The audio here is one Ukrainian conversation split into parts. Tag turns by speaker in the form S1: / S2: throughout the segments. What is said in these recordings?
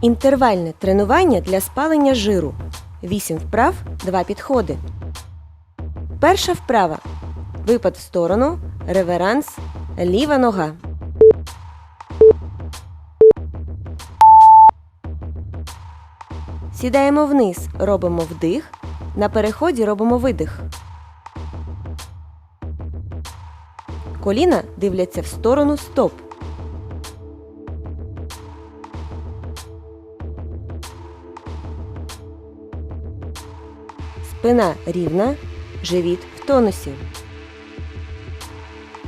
S1: Інтервальне тренування для спалення жиру. 8 вправ, 2 підходи. Перша вправа. Випад в сторону, реверанс, ліва нога. Сідаємо вниз, робимо вдих. На переході робимо видих. Коліна дивляться в сторону стоп. Спина рівна, живіт в тонусі.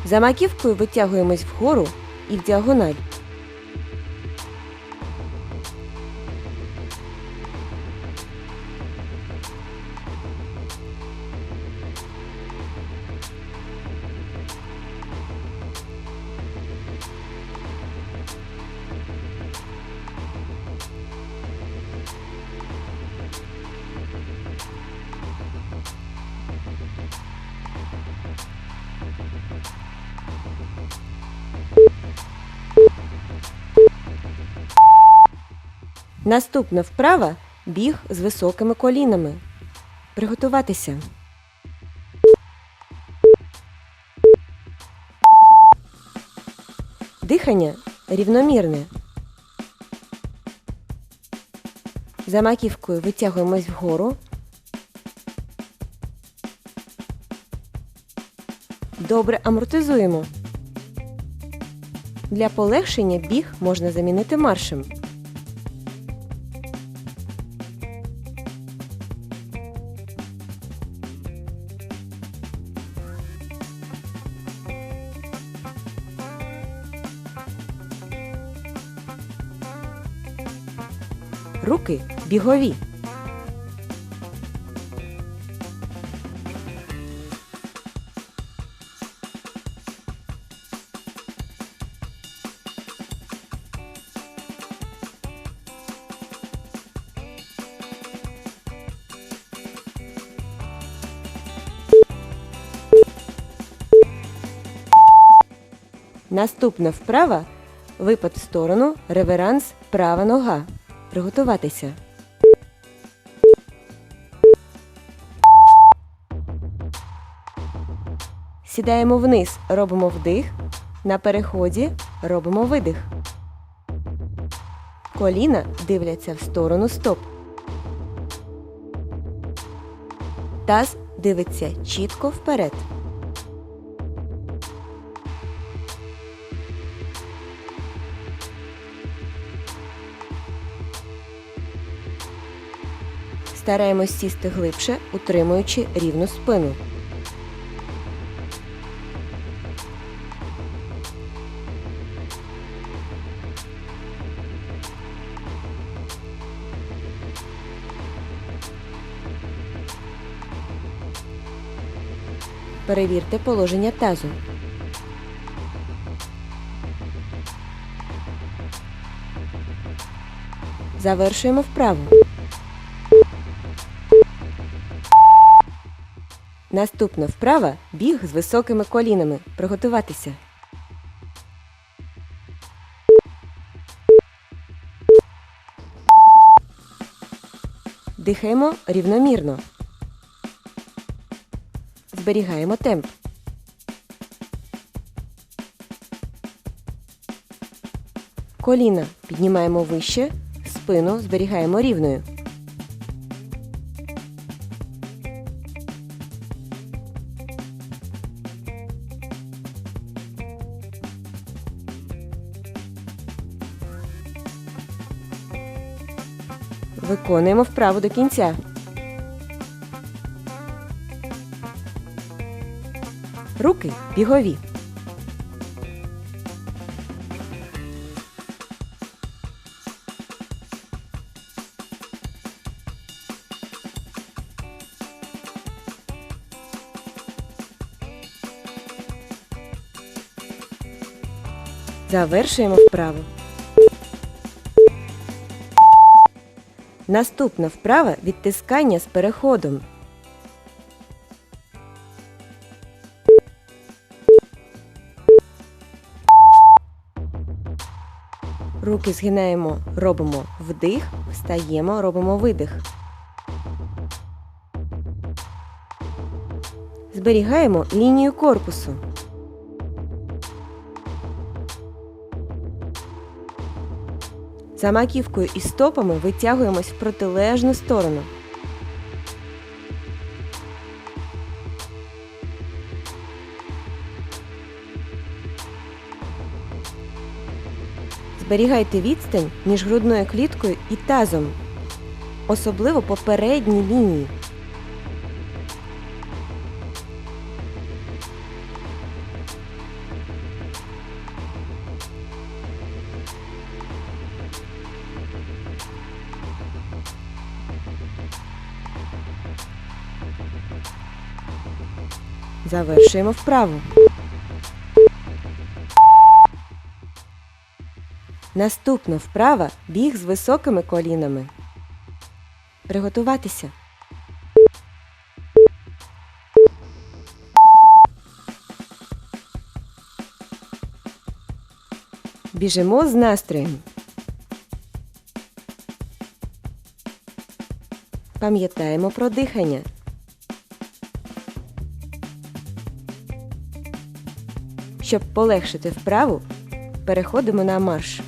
S1: За маківкою витягуємось вгору і в діагональ. Наступна вправа біг з високими колінами. Приготуватися. Дихання рівномірне. За маківкою витягуємось вгору. Добре амортизуємо. Для полегшення біг можна замінити маршем. Руки бігові. Наступна вправа випад в сторону, реверанс, права нога. Приготуватися. Сідаємо вниз, робимо вдих. На переході робимо видих. Коліна дивляться в сторону стоп. Таз дивиться чітко вперед. Стараємось сісти глибше, утримуючи рівну спину. Перевірте положення тазу. Завершуємо вправу. Наступна вправа біг з високими колінами. Приготуватися. Дихаємо рівномірно. Зберігаємо темп. Коліна піднімаємо вище, спину зберігаємо рівною. Виконуємо вправу до кінця. Руки бігові. Завершуємо вправу. Наступна вправа відтискання з переходом. Руки згинаємо, робимо вдих, встаємо, робимо видих. Зберігаємо лінію корпусу. За маківкою і стопами витягуємось в протилежну сторону. Зберігайте відстань між грудною кліткою і тазом, особливо по передній лінії. Завершуємо вправу. Наступна вправа біг з високими колінами. Приготуватися. Біжимо з настроєм. Пам'ятаємо про дихання. Щоб полегшити вправу, переходимо на марш.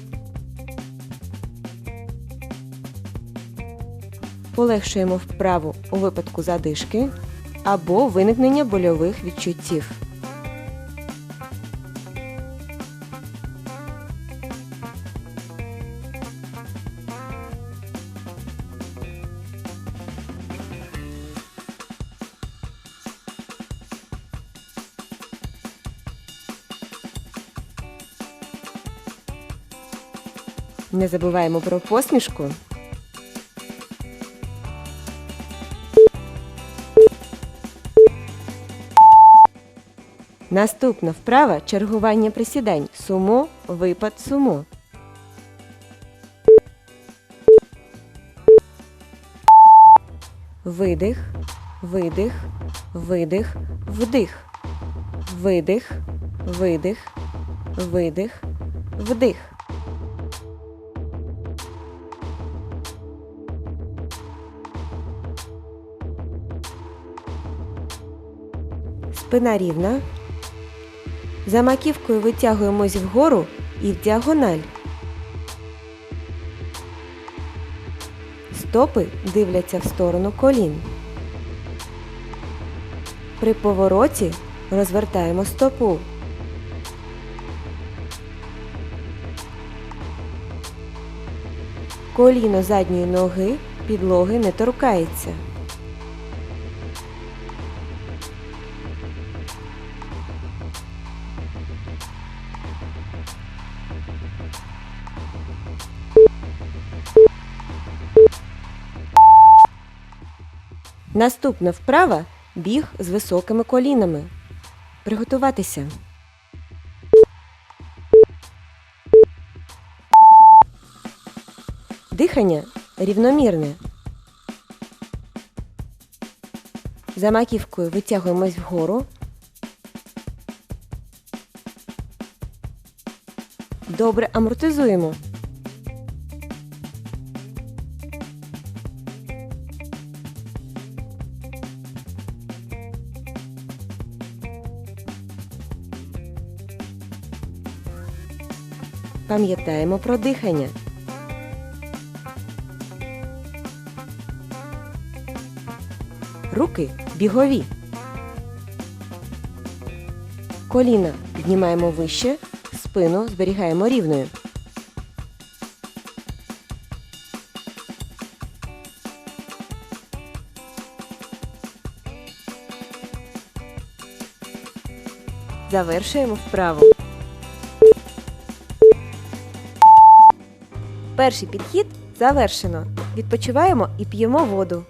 S1: Полегшуємо вправу у випадку задишки або виникнення больових відчуттів. Не забуваємо про посмішку. Наступна вправа чергування присідань. Сумо, випад, сумо. Видих, видих, видих, вдих. Видих, видих, видих, вдих. Спина рівна. За маківкою витягуємось вгору і в діагональ. Стопи дивляться в сторону колін. При повороті розвертаємо стопу. Коліно задньої ноги підлоги не торкається. Наступна вправа біг з високими колінами. Приготуватися. Дихання рівномірне. За маківкою витягуємось вгору. Добре амортизуємо. Пам'ятаємо про дихання. Руки бігові. Коліна піднімаємо вище, спину зберігаємо рівною. Завершуємо вправу. Перший підхід завершено. Відпочиваємо і п'ємо воду.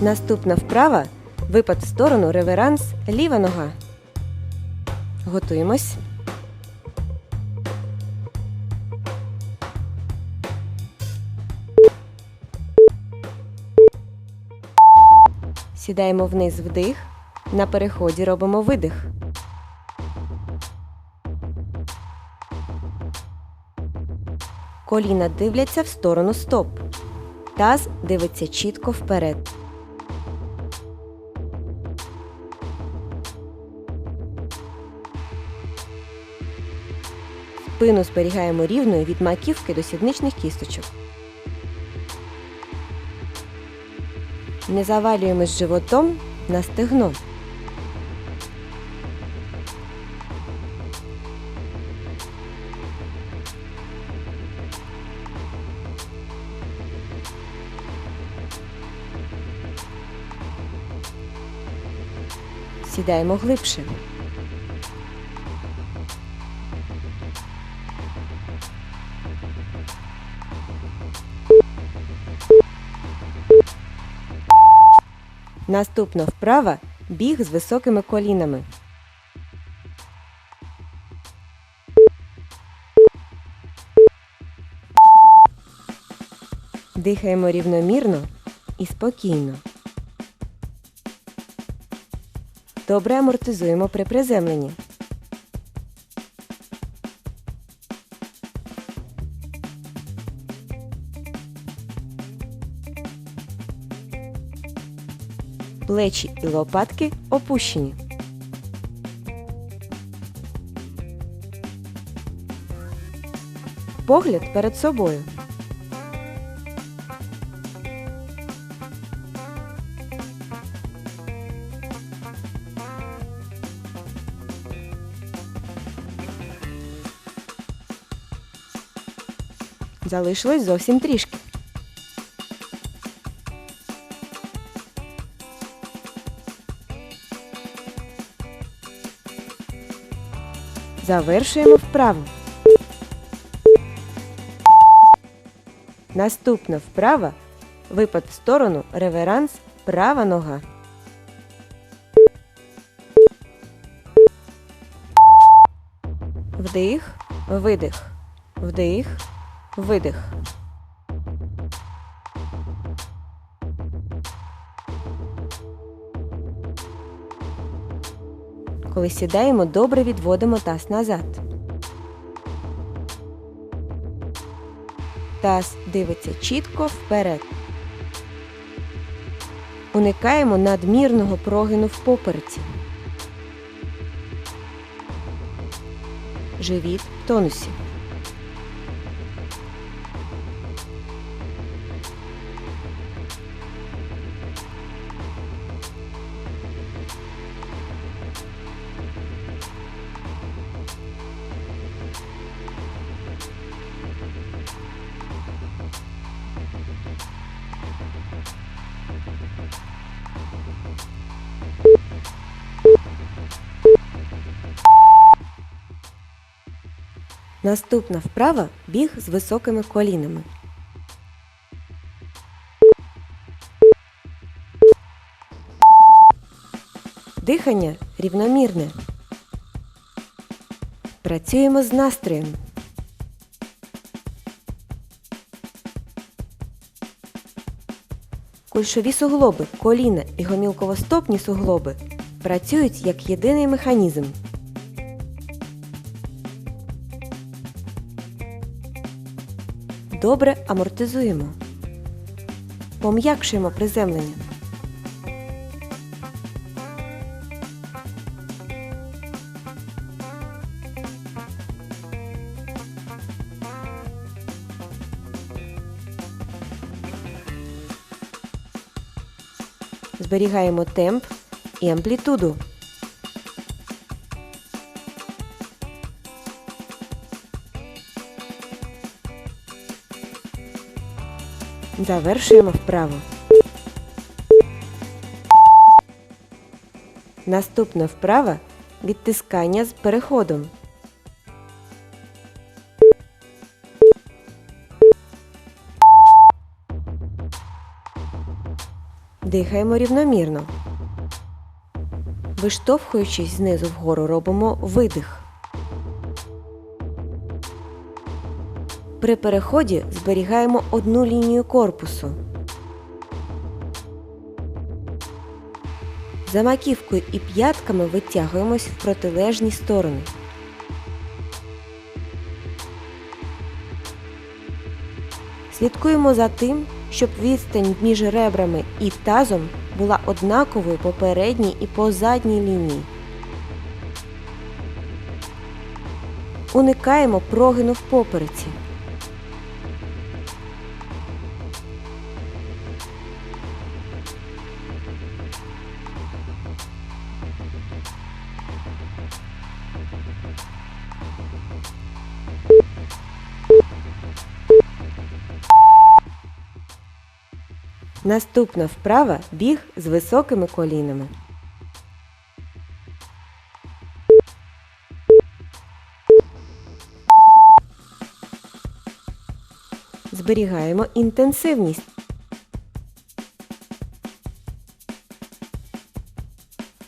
S1: Наступна вправа випад в сторону реверанс ліва нога. Готуємось. Сідаємо вниз вдих. На переході робимо видих. Коліна дивляться в сторону стоп. Таз дивиться чітко вперед. Спину зберігаємо рівною від маківки до сідничних кісточок. Не завалюємось животом на стегно. Сідаємо глибше. Наступна вправа біг з високими колінами. Дихаємо рівномірно і спокійно. Добре амортизуємо при приземленні. Плечі і лопатки опущені. Погляд перед собою. Залишилось зовсім трішки. Завершуємо вправу. Наступна вправа випад в сторону реверанс права нога. Вдих, видих, вдих, видих. Коли сідаємо, добре відводимо таз назад. Таз дивиться чітко вперед. Уникаємо надмірного прогину в попереці. Живіт в тонусі. Наступна вправа біг з високими колінами. Дихання рівномірне. Працюємо з настроєм. Кульшові суглоби, коліна і гомілковостопні суглоби працюють як єдиний механізм. Добре амортизуємо. Пом'якшуємо приземлення. Зберігаємо темп і амплітуду. Завершуємо вправу. Наступна вправа відтискання з переходом. Дихаємо рівномірно. Виштовхуючись знизу вгору, робимо видих. При переході зберігаємо одну лінію корпусу. За маківкою і п'ятками витягуємось в протилежні сторони. Слідкуємо за тим, щоб відстань між ребрами і тазом була однаковою по передній і по задній лінії. Уникаємо прогину в попереці. Наступна вправа біг з високими колінами. Зберігаємо інтенсивність.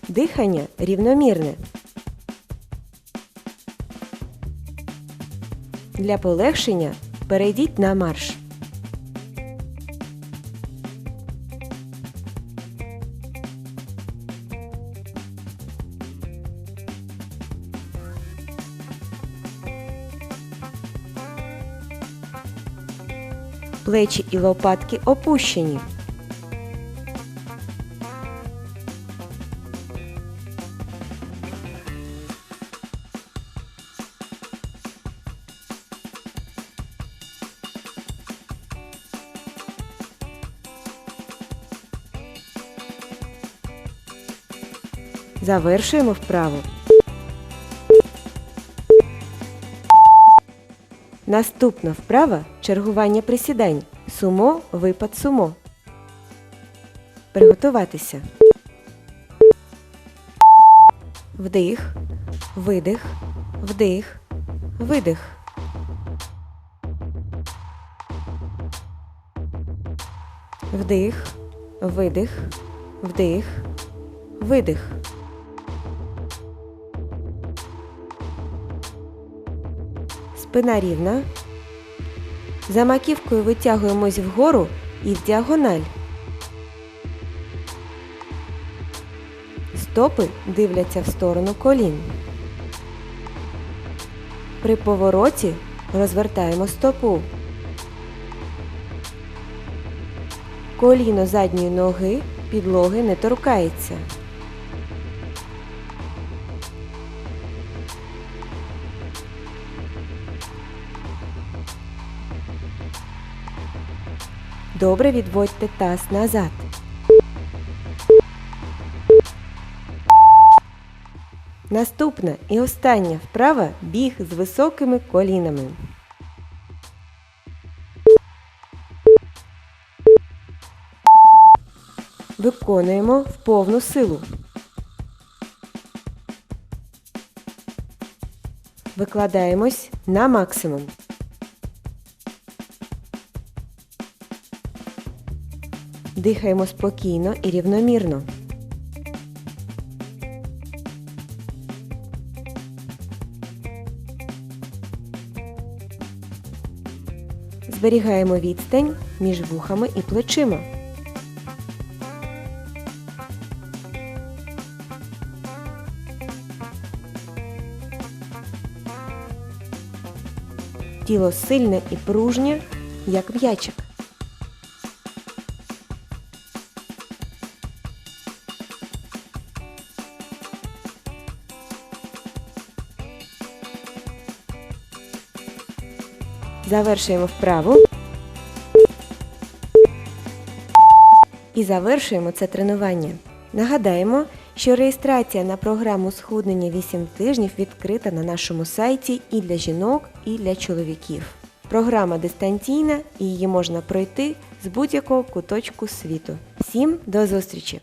S1: Дихання рівномірне. Для полегшення перейдіть на марш. Плечі і лопатки опущені. Завершуємо вправу. Наступна вправа чергування присідань. Сумо, випад сумо. Приготуватися. Вдих, видих, вдих, видих. Вдих, видих, вдих, видих. Спина рівна. За маківкою витягуємось вгору і в діагональ. Стопи дивляться в сторону колін. При повороті розвертаємо стопу. Коліно задньої ноги підлоги не торкається. Добре відводьте таз назад. Наступна і остання вправа біг з високими колінами. Виконуємо в повну силу. Викладаємось на максимум. Дихаємо спокійно і рівномірно. Зберігаємо відстань між вухами і плечима. Тіло сильне і пружнє, як м'ячик. Завершуємо вправу. І завершуємо це тренування. Нагадаємо, що реєстрація на програму схуднення 8 тижнів відкрита на нашому сайті і для жінок, і для чоловіків. Програма дистанційна і її можна пройти з будь-якого куточку світу. Всім до зустрічі!